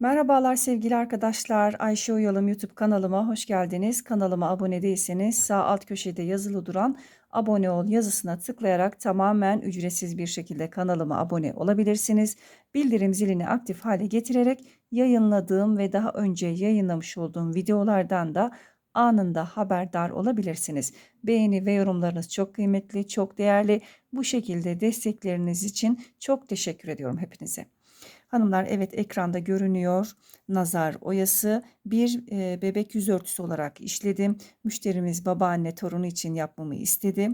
Merhabalar sevgili arkadaşlar. Ayşe Uyalım YouTube kanalıma hoş geldiniz. Kanalıma abone değilseniz sağ alt köşede yazılı duran abone ol yazısına tıklayarak tamamen ücretsiz bir şekilde kanalıma abone olabilirsiniz. Bildirim zilini aktif hale getirerek yayınladığım ve daha önce yayınlamış olduğum videolardan da anında haberdar olabilirsiniz. Beğeni ve yorumlarınız çok kıymetli, çok değerli. Bu şekilde destekleriniz için çok teşekkür ediyorum hepinize. Hanımlar evet ekranda görünüyor. Nazar oyası bir e, bebek yüz örtüsü olarak işledim. Müşterimiz babaanne torunu için yapmamı istedi.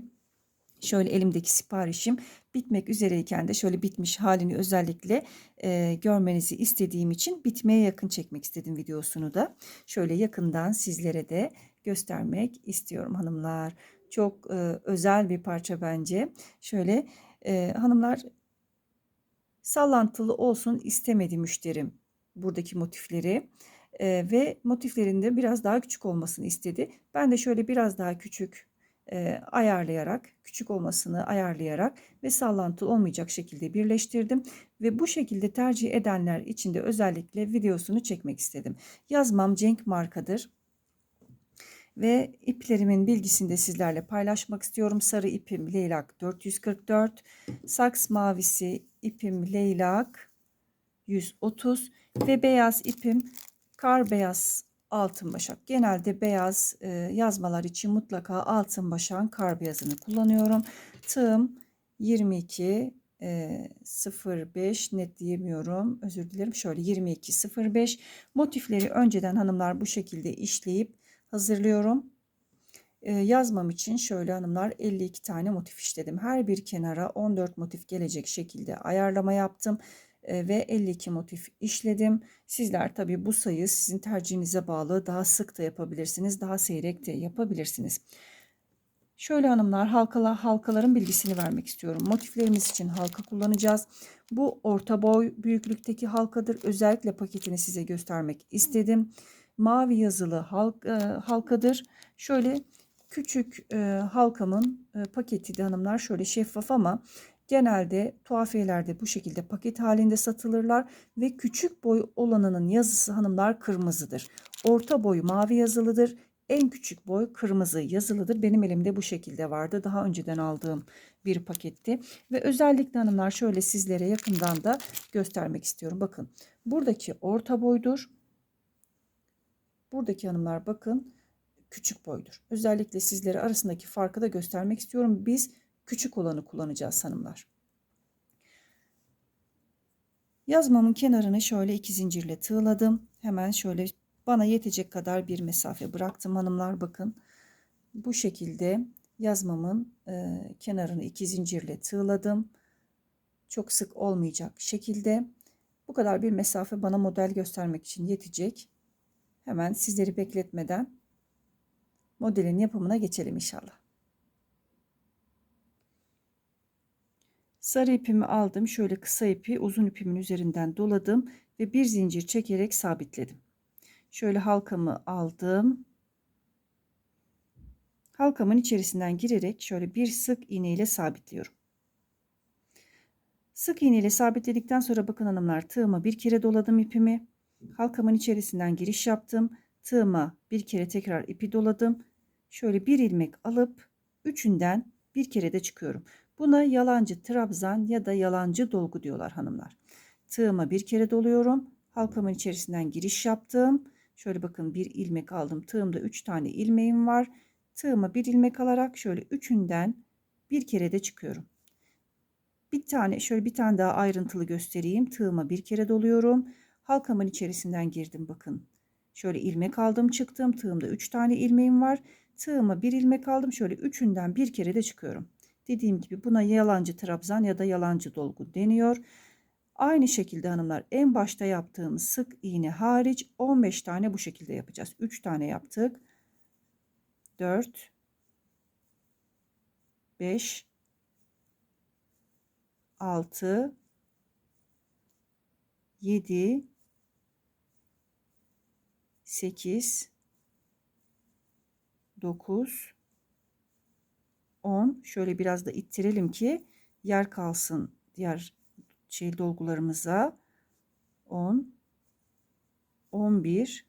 Şöyle elimdeki siparişim bitmek üzereyken de şöyle bitmiş halini özellikle e, görmenizi istediğim için bitmeye yakın çekmek istedim videosunu da. Şöyle yakından sizlere de göstermek istiyorum hanımlar. Çok e, özel bir parça bence. Şöyle e, hanımlar sallantılı olsun istemedi müşterim buradaki motifleri e, ve motiflerinde biraz daha küçük olmasını istedi. Ben de şöyle biraz daha küçük e, ayarlayarak, küçük olmasını ayarlayarak ve sallantılı olmayacak şekilde birleştirdim. Ve bu şekilde tercih edenler için de özellikle videosunu çekmek istedim. Yazmam Cenk markadır. Ve iplerimin bilgisini de sizlerle paylaşmak istiyorum. Sarı ipim leylak 444, saks mavisi ipim leylak 130 ve beyaz ipim kar beyaz altın başak. Genelde beyaz e, yazmalar için mutlaka altın başağın kar beyazını kullanıyorum. Tığım 22 e, 05 net diyemiyorum. Özür dilerim. Şöyle 22 05 motifleri önceden hanımlar bu şekilde işleyip hazırlıyorum. Ee, yazmam için şöyle hanımlar 52 tane motif işledim. Her bir kenara 14 motif gelecek şekilde ayarlama yaptım ee, ve 52 motif işledim. Sizler tabi bu sayı sizin tercihinize bağlı daha sık da yapabilirsiniz, daha seyrek de yapabilirsiniz. Şöyle hanımlar halkala, halkaların bilgisini vermek istiyorum. Motiflerimiz için halka kullanacağız. Bu orta boy büyüklükteki halkadır. Özellikle paketini size göstermek istedim mavi yazılı halk, e, halkadır. Şöyle küçük e, halkamın e, paketi de hanımlar şöyle şeffaf ama genelde tuhafiyelerde bu şekilde paket halinde satılırlar ve küçük boy olanının yazısı hanımlar kırmızıdır. Orta boy mavi yazılıdır. En küçük boy kırmızı yazılıdır. Benim elimde bu şekilde vardı. Daha önceden aldığım bir paketti. Ve özellikle hanımlar şöyle sizlere yakından da göstermek istiyorum. Bakın buradaki orta boydur. Buradaki hanımlar bakın küçük boydur. Özellikle sizlere arasındaki farkı da göstermek istiyorum. Biz küçük olanı kullanacağız hanımlar. Yazmamın kenarını şöyle iki zincirle tığladım. Hemen şöyle bana yetecek kadar bir mesafe bıraktım hanımlar bakın. Bu şekilde yazmamın e, kenarını iki zincirle tığladım. Çok sık olmayacak şekilde. Bu kadar bir mesafe bana model göstermek için yetecek. Hemen sizleri bekletmeden modelin yapımına geçelim inşallah. Sarı ipimi aldım. Şöyle kısa ipi uzun ipimin üzerinden doladım ve bir zincir çekerek sabitledim. Şöyle halkamı aldım. Halkamın içerisinden girerek şöyle bir sık iğne ile sabitliyorum. Sık iğne ile sabitledikten sonra bakın hanımlar tığıma bir kere doladım ipimi. Halkamın içerisinden giriş yaptım. Tığıma bir kere tekrar ipi doladım. Şöyle bir ilmek alıp üçünden bir kere de çıkıyorum. Buna yalancı trabzan ya da yalancı dolgu diyorlar hanımlar. Tığıma bir kere doluyorum. Halkamın içerisinden giriş yaptım. Şöyle bakın bir ilmek aldım. Tığımda üç tane ilmeğim var. Tığıma bir ilmek alarak şöyle üçünden bir kere de çıkıyorum. Bir tane şöyle bir tane daha ayrıntılı göstereyim. Tığıma bir kere doluyorum. Halkamın içerisinden girdim bakın. Şöyle ilmek aldım çıktım. Tığımda 3 tane ilmeğim var. Tığıma bir ilmek aldım. Şöyle üçünden bir kere de çıkıyorum. Dediğim gibi buna yalancı trabzan ya da yalancı dolgu deniyor. Aynı şekilde hanımlar en başta yaptığımız sık iğne hariç 15 tane bu şekilde yapacağız. 3 tane yaptık. 4 5 6 7 8 9 10 şöyle biraz da ittirelim ki yer kalsın diğer şey dolgularımıza 10 11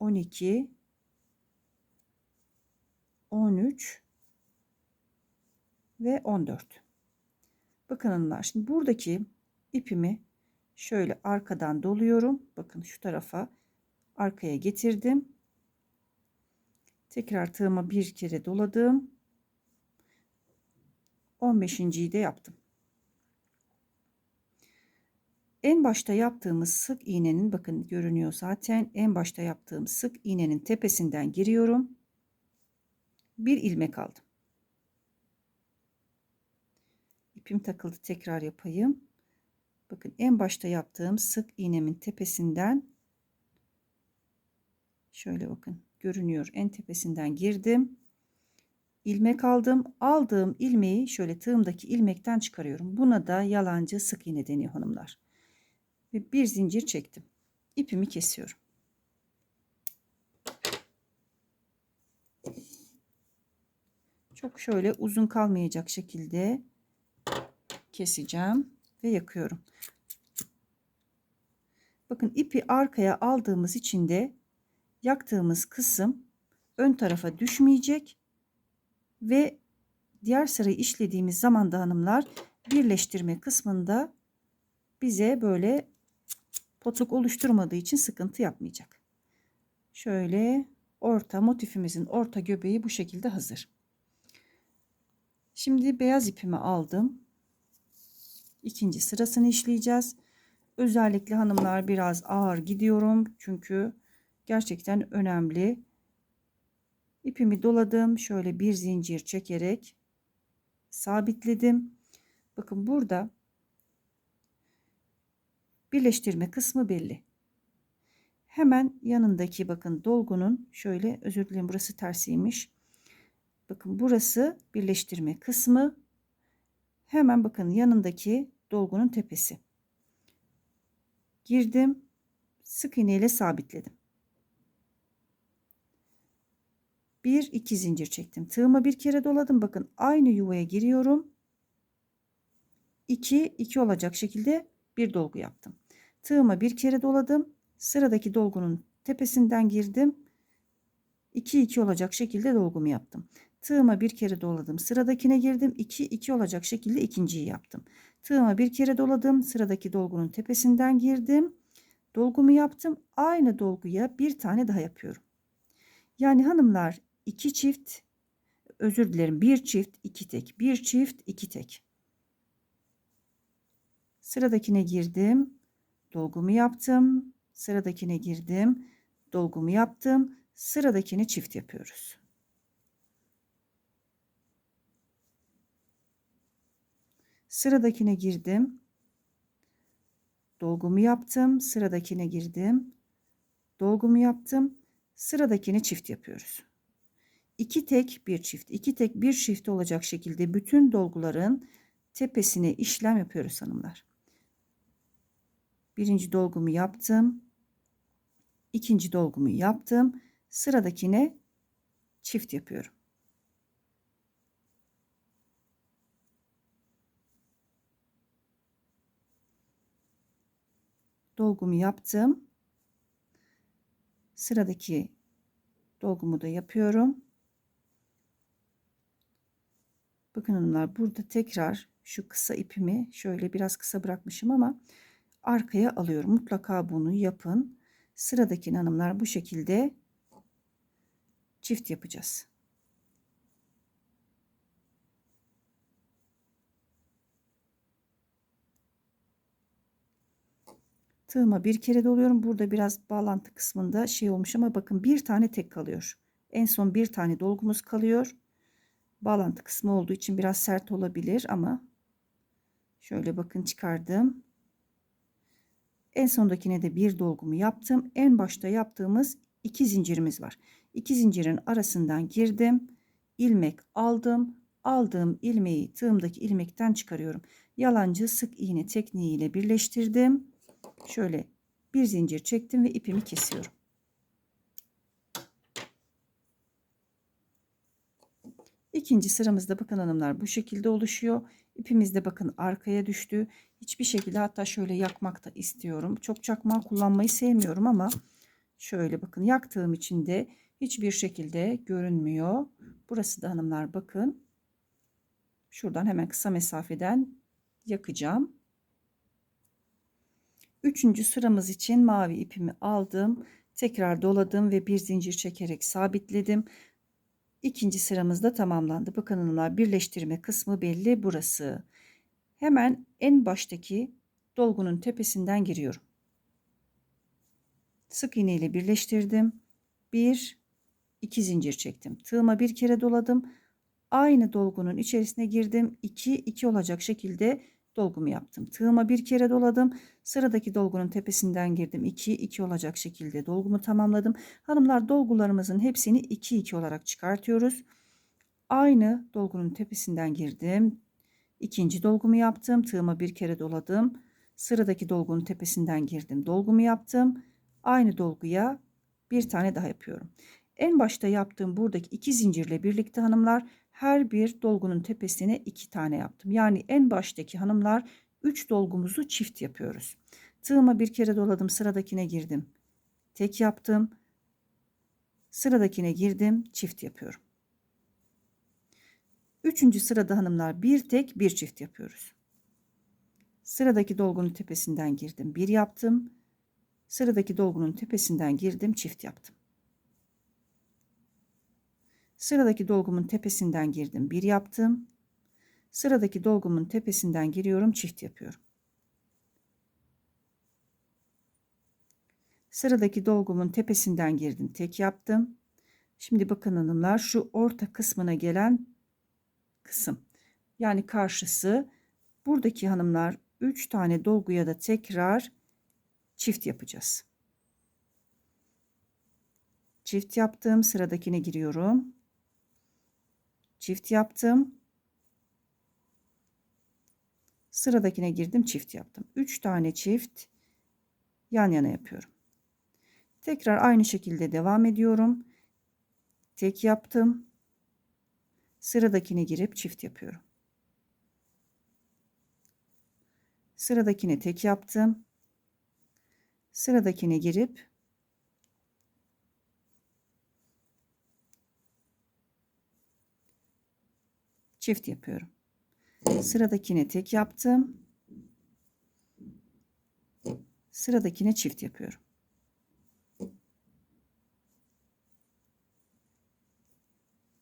12 13 ve 14. Bakın hanımlar şimdi buradaki ipimi şöyle arkadan doluyorum. Bakın şu tarafa arkaya getirdim. Tekrar tığıma bir kere doladım. 15.yi de yaptım. En başta yaptığımız sık iğnenin bakın görünüyor zaten en başta yaptığım sık iğnenin tepesinden giriyorum. Bir ilmek aldım. İpim takıldı tekrar yapayım. Bakın en başta yaptığım sık iğnemin tepesinden şöyle bakın görünüyor en tepesinden girdim. ilmek aldım. Aldığım ilmeği şöyle tığımdaki ilmekten çıkarıyorum. Buna da yalancı sık iğne deniyor hanımlar. Ve bir zincir çektim. İpimi kesiyorum. Çok şöyle uzun kalmayacak şekilde keseceğim ve yakıyorum. Bakın ipi arkaya aldığımız için de yaktığımız kısım ön tarafa düşmeyecek ve diğer sırayı işlediğimiz zaman da hanımlar birleştirme kısmında bize böyle potluk oluşturmadığı için sıkıntı yapmayacak. Şöyle orta motifimizin orta göbeği bu şekilde hazır. Şimdi beyaz ipimi aldım. İkinci sırasını işleyeceğiz. Özellikle hanımlar biraz ağır gidiyorum. Çünkü gerçekten önemli. İpimi doladım. Şöyle bir zincir çekerek sabitledim. Bakın burada birleştirme kısmı belli. Hemen yanındaki bakın dolgunun şöyle özür dilerim burası tersiymiş. Bakın burası birleştirme kısmı. Hemen bakın yanındaki dolgunun tepesi. Girdim. Sık iğne ile sabitledim. Bir iki zincir çektim. Tığıma bir kere doladım. Bakın aynı yuvaya giriyorum. 2 2 olacak şekilde bir dolgu yaptım. Tığıma bir kere doladım. Sıradaki dolgunun tepesinden girdim. 2 2 olacak şekilde dolgumu yaptım. Tığıma bir kere doladım. Sıradakine girdim. 2 2 olacak şekilde ikinciyi yaptım. Tığıma bir kere doladım. Sıradaki dolgunun tepesinden girdim. Dolgumu yaptım. Aynı dolguya bir tane daha yapıyorum. Yani hanımlar iki çift özür dilerim bir çift iki tek bir çift iki tek. Sıradakine girdim dolgumu yaptım. Sıradakine girdim dolgumu yaptım. Sıradakini çift yapıyoruz. Sıradakine girdim dolgumu yaptım. Sıradakine girdim dolgumu yaptım. Sıradakini çift yapıyoruz 2 tek bir çift 2 tek bir çift olacak şekilde bütün dolguların tepesine işlem yapıyoruz hanımlar birinci dolgumu yaptım ikinci dolgumu yaptım sıradakine çift yapıyorum dolgumu yaptım. Sıradaki dolgumu da yapıyorum. Bakın hanımlar burada tekrar şu kısa ipimi şöyle biraz kısa bırakmışım ama arkaya alıyorum. Mutlaka bunu yapın. Sıradaki hanımlar bu şekilde çift yapacağız. Tığıma bir kere doluyorum. Burada biraz bağlantı kısmında şey olmuş ama bakın bir tane tek kalıyor. En son bir tane dolgumuz kalıyor. Bağlantı kısmı olduğu için biraz sert olabilir ama şöyle bakın çıkardım. En sondakine de bir dolgumu yaptım. En başta yaptığımız iki zincirimiz var. İki zincirin arasından girdim. ilmek aldım. Aldığım ilmeği tığımdaki ilmekten çıkarıyorum. Yalancı sık iğne tekniğiyle birleştirdim şöyle bir zincir çektim ve ipimi kesiyorum. İkinci sıramızda bakın hanımlar bu şekilde oluşuyor. İpimiz de bakın arkaya düştü. Hiçbir şekilde hatta şöyle yakmak da istiyorum. Çok çakmağı kullanmayı sevmiyorum ama şöyle bakın yaktığım için de hiçbir şekilde görünmüyor. Burası da hanımlar bakın. Şuradan hemen kısa mesafeden yakacağım. Üçüncü sıramız için mavi ipimi aldım. Tekrar doladım ve bir zincir çekerek sabitledim. İkinci sıramızda tamamlandı. Bakın hanımlar birleştirme kısmı belli burası. Hemen en baştaki dolgunun tepesinden giriyorum. Sık iğne ile birleştirdim. Bir, iki zincir çektim. Tığıma bir kere doladım. Aynı dolgunun içerisine girdim. 2 2 olacak şekilde dolgumu yaptım. Tığıma bir kere doladım. Sıradaki dolgunun tepesinden girdim. 2 2 olacak şekilde dolgumu tamamladım. Hanımlar dolgularımızın hepsini 2 2 olarak çıkartıyoruz. Aynı dolgunun tepesinden girdim. İkinci dolgumu yaptım. Tığıma bir kere doladım. Sıradaki dolgunun tepesinden girdim. Dolgumu yaptım. Aynı dolguya bir tane daha yapıyorum. En başta yaptığım buradaki iki zincirle birlikte hanımlar her bir dolgunun tepesine iki tane yaptım. Yani en baştaki hanımlar 3 dolgumuzu çift yapıyoruz. Tığıma bir kere doladım sıradakine girdim. Tek yaptım. Sıradakine girdim çift yapıyorum. Üçüncü sırada hanımlar bir tek bir çift yapıyoruz. Sıradaki dolgunun tepesinden girdim bir yaptım. Sıradaki dolgunun tepesinden girdim çift yaptım. Sıradaki dolgumun tepesinden girdim. Bir yaptım. Sıradaki dolgumun tepesinden giriyorum. Çift yapıyorum. Sıradaki dolgumun tepesinden girdim. Tek yaptım. Şimdi bakın hanımlar şu orta kısmına gelen kısım. Yani karşısı buradaki hanımlar 3 tane dolguya da tekrar çift yapacağız. Çift yaptım. Sıradakine giriyorum çift yaptım. Sıradakine girdim çift yaptım. 3 tane çift yan yana yapıyorum. Tekrar aynı şekilde devam ediyorum. Tek yaptım. Sıradakine girip çift yapıyorum. Sıradakine tek yaptım. Sıradakine girip çift yapıyorum. Sıradakine tek yaptım. Sıradakine çift yapıyorum.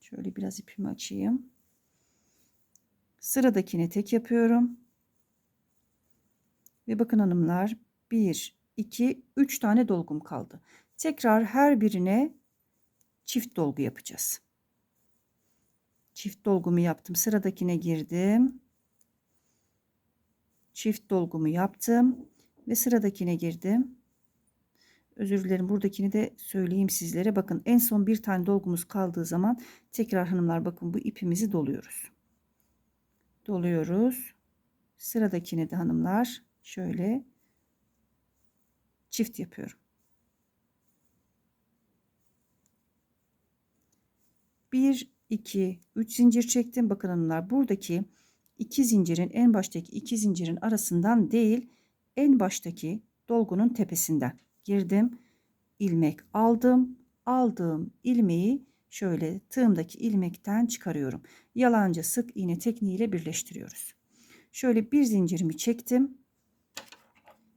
Şöyle biraz ipimi açayım. Sıradakine tek yapıyorum. Ve bakın hanımlar 1, 2, 3 tane dolgum kaldı. Tekrar her birine çift dolgu yapacağız çift dolgumu yaptım. Sıradakine girdim. Çift dolgumu yaptım ve sıradakine girdim. Özür dilerim buradakini de söyleyeyim sizlere. Bakın en son bir tane dolgumuz kaldığı zaman tekrar hanımlar bakın bu ipimizi doluyoruz. Doluyoruz. Sıradakine de hanımlar şöyle çift yapıyorum. Bir 2 3 zincir çektim. Bakın hanımlar buradaki iki zincirin en baştaki iki zincirin arasından değil en baştaki dolgunun tepesinden girdim. İlmek aldım. Aldığım ilmeği şöyle tığımdaki ilmekten çıkarıyorum. Yalancı sık iğne tekniğiyle birleştiriyoruz. Şöyle bir zincirimi çektim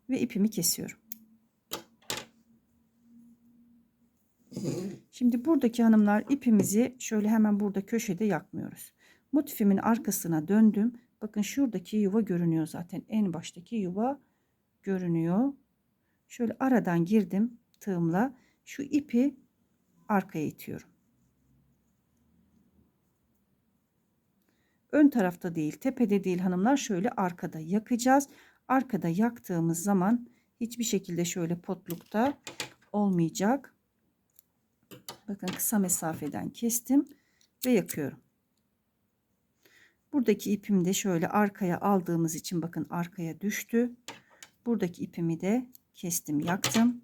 ve ipimi kesiyorum Şimdi buradaki hanımlar ipimizi şöyle hemen burada köşede yakmıyoruz. Motifimin arkasına döndüm. Bakın şuradaki yuva görünüyor zaten. En baştaki yuva görünüyor. Şöyle aradan girdim tığımla. Şu ipi arkaya itiyorum. Ön tarafta değil, tepede değil hanımlar şöyle arkada yakacağız. Arkada yaktığımız zaman hiçbir şekilde şöyle potlukta olmayacak. Bakın kısa mesafeden kestim ve yakıyorum. Buradaki ipimi de şöyle arkaya aldığımız için bakın arkaya düştü. Buradaki ipimi de kestim, yaktım.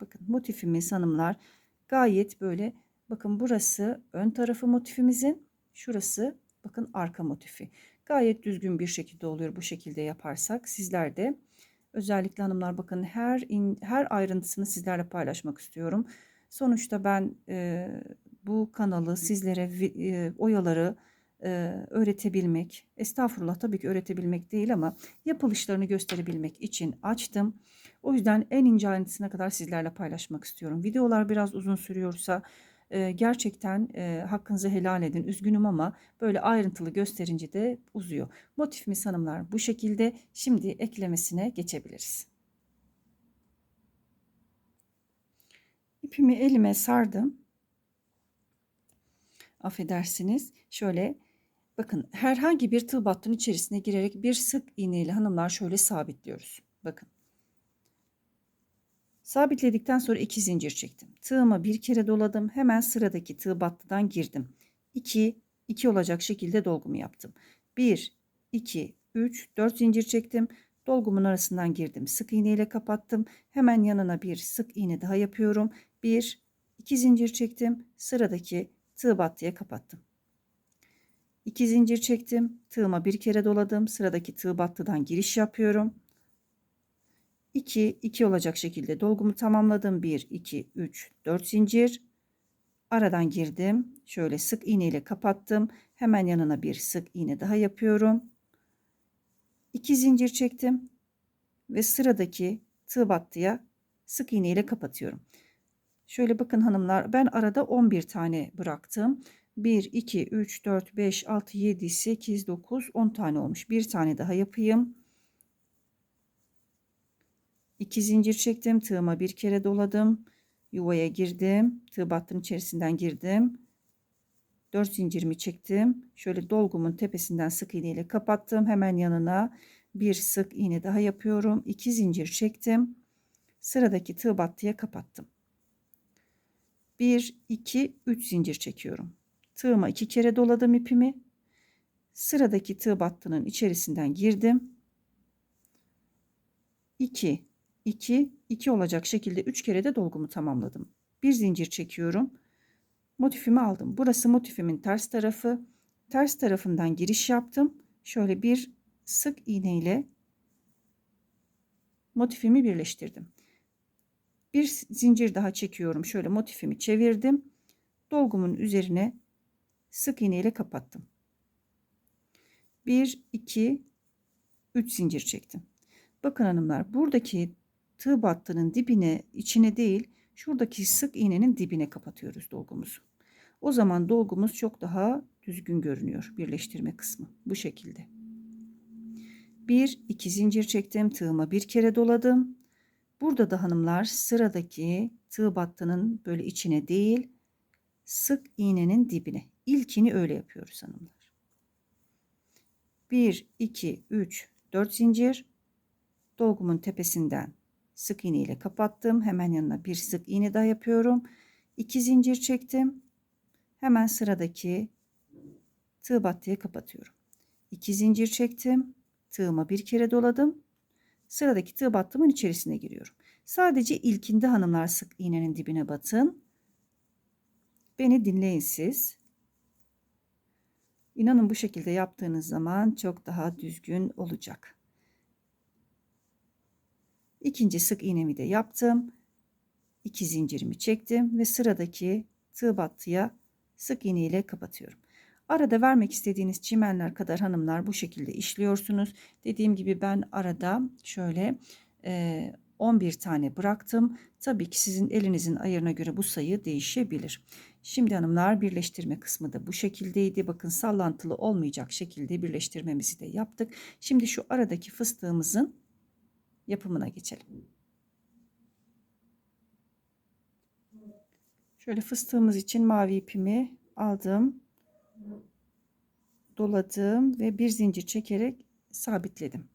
Bakın motifimiz hanımlar gayet böyle bakın burası ön tarafı motifimizin, şurası bakın arka motifi. Gayet düzgün bir şekilde oluyor bu şekilde yaparsak. Sizler de özellikle hanımlar bakın her in, her ayrıntısını sizlerle paylaşmak istiyorum. Sonuçta ben e, bu kanalı sizlere e, oyaları e, öğretebilmek, estağfurullah tabii ki öğretebilmek değil ama yapılışlarını gösterebilmek için açtım. O yüzden en ince ayrıntısına kadar sizlerle paylaşmak istiyorum. Videolar biraz uzun sürüyorsa gerçekten hakkınızı helal edin. Üzgünüm ama böyle ayrıntılı gösterince de uzuyor. Motifimiz hanımlar bu şekilde. Şimdi eklemesine geçebiliriz. İpimi elime sardım. Affedersiniz. Şöyle bakın herhangi bir tığ battının içerisine girerek bir sık iğneyle hanımlar şöyle sabitliyoruz. Bakın. Sabitledikten sonra iki zincir çektim. Tığıma bir kere doladım. Hemen sıradaki tığ battıdan girdim. 2 2 olacak şekilde dolgumu yaptım. 1 2 3 4 zincir çektim. Dolgumun arasından girdim. Sık iğne ile kapattım. Hemen yanına bir sık iğne daha yapıyorum. 1 2 zincir çektim. Sıradaki tığ battıya kapattım. 2 zincir çektim. Tığıma bir kere doladım. Sıradaki tığ battıdan giriş yapıyorum. 2 2 olacak şekilde dolgumu tamamladım. 1 2 3 4 zincir. Aradan girdim. Şöyle sık iğne ile kapattım. Hemen yanına bir sık iğne daha yapıyorum. 2 zincir çektim ve sıradaki tığ battıya sık iğne ile kapatıyorum. Şöyle bakın hanımlar ben arada 11 tane bıraktım. 1 2 3 4 5 6 7 8 9 10 tane olmuş. Bir tane daha yapayım. 2 zincir çektim. Tığıma bir kere doladım. Yuvaya girdim. Tığ battım içerisinden girdim. 4 zincirimi çektim. Şöyle dolgumun tepesinden sık iğne ile kapattım. Hemen yanına bir sık iğne daha yapıyorum. 2 zincir çektim. Sıradaki tığ battıya kapattım. 1 2 3 zincir çekiyorum. Tığıma iki kere doladım ipimi. Sıradaki tığ battının içerisinden girdim. 2 2 2 olacak şekilde 3 kere de dolgumu tamamladım. Bir zincir çekiyorum. Motifimi aldım. Burası motifimin ters tarafı. Ters tarafından giriş yaptım. Şöyle bir sık iğne ile motifimi birleştirdim. Bir zincir daha çekiyorum. Şöyle motifimi çevirdim. Dolgumun üzerine sık iğne ile kapattım. 1 2 3 zincir çektim. Bakın hanımlar buradaki tığ battının dibine içine değil şuradaki sık iğnenin dibine kapatıyoruz dolgumuzu. O zaman dolgumuz çok daha düzgün görünüyor birleştirme kısmı bu şekilde. Bir iki zincir çektim tığıma bir kere doladım. Burada da hanımlar sıradaki tığ battının böyle içine değil sık iğnenin dibine. İlkini öyle yapıyoruz hanımlar. 1 2 3 4 zincir dolgumun tepesinden sık iğne ile kapattım. Hemen yanına bir sık iğne daha yapıyorum. 2 zincir çektim. Hemen sıradaki tığ battıya kapatıyorum. 2 zincir çektim. Tığıma bir kere doladım. Sıradaki tığ battımın içerisine giriyorum. Sadece ilkinde hanımlar sık iğnenin dibine batın. Beni dinleyin siz. İnanın bu şekilde yaptığınız zaman çok daha düzgün olacak. İkinci sık iğnemi de yaptım. İki zincirimi çektim ve sıradaki tığ battıya sık iğne ile kapatıyorum. Arada vermek istediğiniz çimenler kadar hanımlar bu şekilde işliyorsunuz. Dediğim gibi ben arada şöyle 11 tane bıraktım. Tabii ki sizin elinizin ayarına göre bu sayı değişebilir. Şimdi hanımlar birleştirme kısmı da bu şekildeydi. Bakın sallantılı olmayacak şekilde birleştirmemizi de yaptık. Şimdi şu aradaki fıstığımızın yapımına geçelim. Şöyle fıstığımız için mavi ipimi aldım. Doladım ve bir zincir çekerek sabitledim.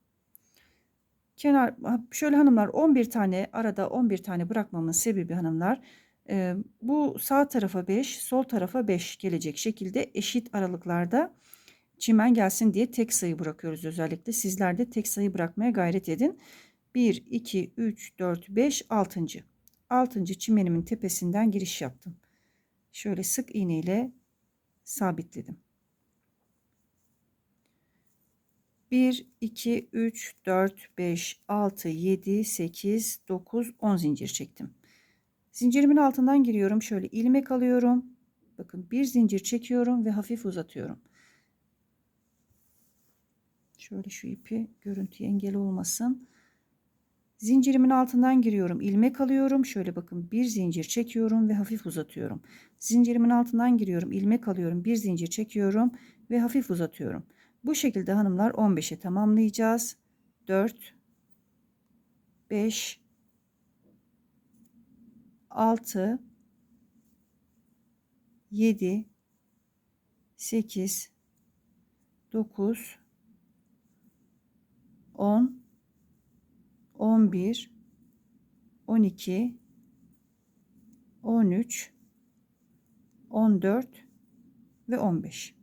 Kenar şöyle hanımlar 11 tane arada 11 tane bırakmamın sebebi hanımlar e, bu sağ tarafa 5 sol tarafa 5 gelecek şekilde eşit aralıklarda çimen gelsin diye tek sayı bırakıyoruz özellikle. Sizler de tek sayı bırakmaya gayret edin. 1, 2, 3, 4, 5, 6. 6. çimenimin tepesinden giriş yaptım. Şöyle sık iğne ile sabitledim. 1, 2, 3, 4, 5, 6, 7, 8, 9, 10 zincir çektim. Zincirimin altından giriyorum. Şöyle ilmek alıyorum. Bakın bir zincir çekiyorum ve hafif uzatıyorum. Şöyle şu ipi görüntüye engel olmasın. Zincirimin altından giriyorum. ilmek alıyorum. Şöyle bakın bir zincir çekiyorum ve hafif uzatıyorum. Zincirimin altından giriyorum. ilmek alıyorum. Bir zincir çekiyorum ve hafif uzatıyorum. Bu şekilde hanımlar 15'e tamamlayacağız. 4 5 6 7 8 9 10 11 12 13 14 ve 15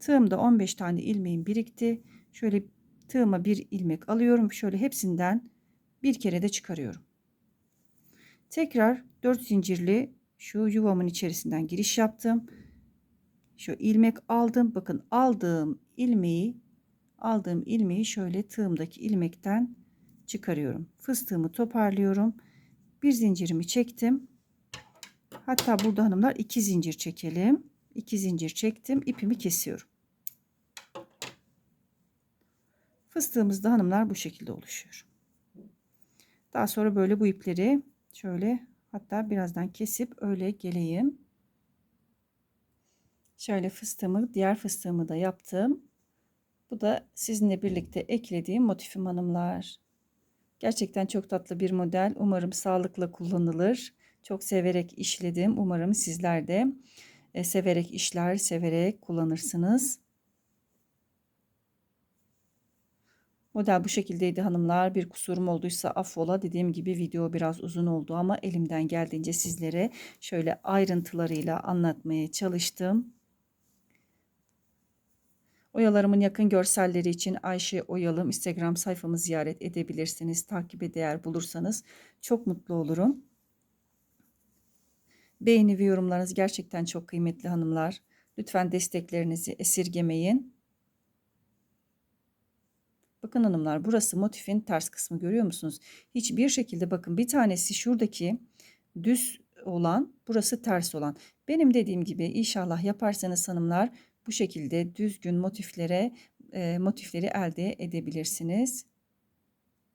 tığımda 15 tane ilmeğim birikti. Şöyle tığıma bir ilmek alıyorum. Şöyle hepsinden bir kere de çıkarıyorum. Tekrar 4 zincirli şu yuvamın içerisinden giriş yaptım. Şu ilmek aldım. Bakın aldığım ilmeği aldığım ilmeği şöyle tığımdaki ilmekten çıkarıyorum. Fıstığımı toparlıyorum. Bir zincirimi çektim. Hatta burada hanımlar iki zincir çekelim. İki zincir çektim. ipimi kesiyorum. Fıstığımız da hanımlar bu şekilde oluşuyor. Daha sonra böyle bu ipleri şöyle hatta birazdan kesip öyle geleyim. Şöyle fıstığımı diğer fıstığımı da yaptım. Bu da sizinle birlikte eklediğim motifim hanımlar. Gerçekten çok tatlı bir model. Umarım sağlıkla kullanılır. Çok severek işledim. Umarım sizler de e, severek işler, severek kullanırsınız. Model bu şekildeydi hanımlar. Bir kusurum olduysa affola. Dediğim gibi video biraz uzun oldu ama elimden geldiğince sizlere şöyle ayrıntılarıyla anlatmaya çalıştım. Oyalarımın yakın görselleri için Ayşe Oyalım Instagram sayfamı ziyaret edebilirsiniz. Takibe değer bulursanız çok mutlu olurum. Beğeni ve yorumlarınız gerçekten çok kıymetli hanımlar. Lütfen desteklerinizi esirgemeyin. Bakın hanımlar burası motifin ters kısmı görüyor musunuz? Hiçbir şekilde bakın bir tanesi şuradaki düz olan burası ters olan. Benim dediğim gibi inşallah yaparsanız hanımlar bu şekilde düzgün motiflere e, motifleri elde edebilirsiniz.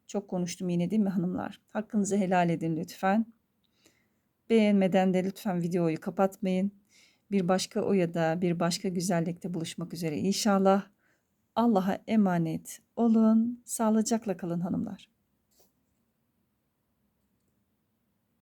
Çok konuştum yine değil mi hanımlar? Hakkınızı helal edin lütfen. Beğenmeden de lütfen videoyu kapatmayın. Bir başka oyada, bir başka güzellikte buluşmak üzere inşallah. Allah'a emanet olun. Sağlıcakla kalın hanımlar.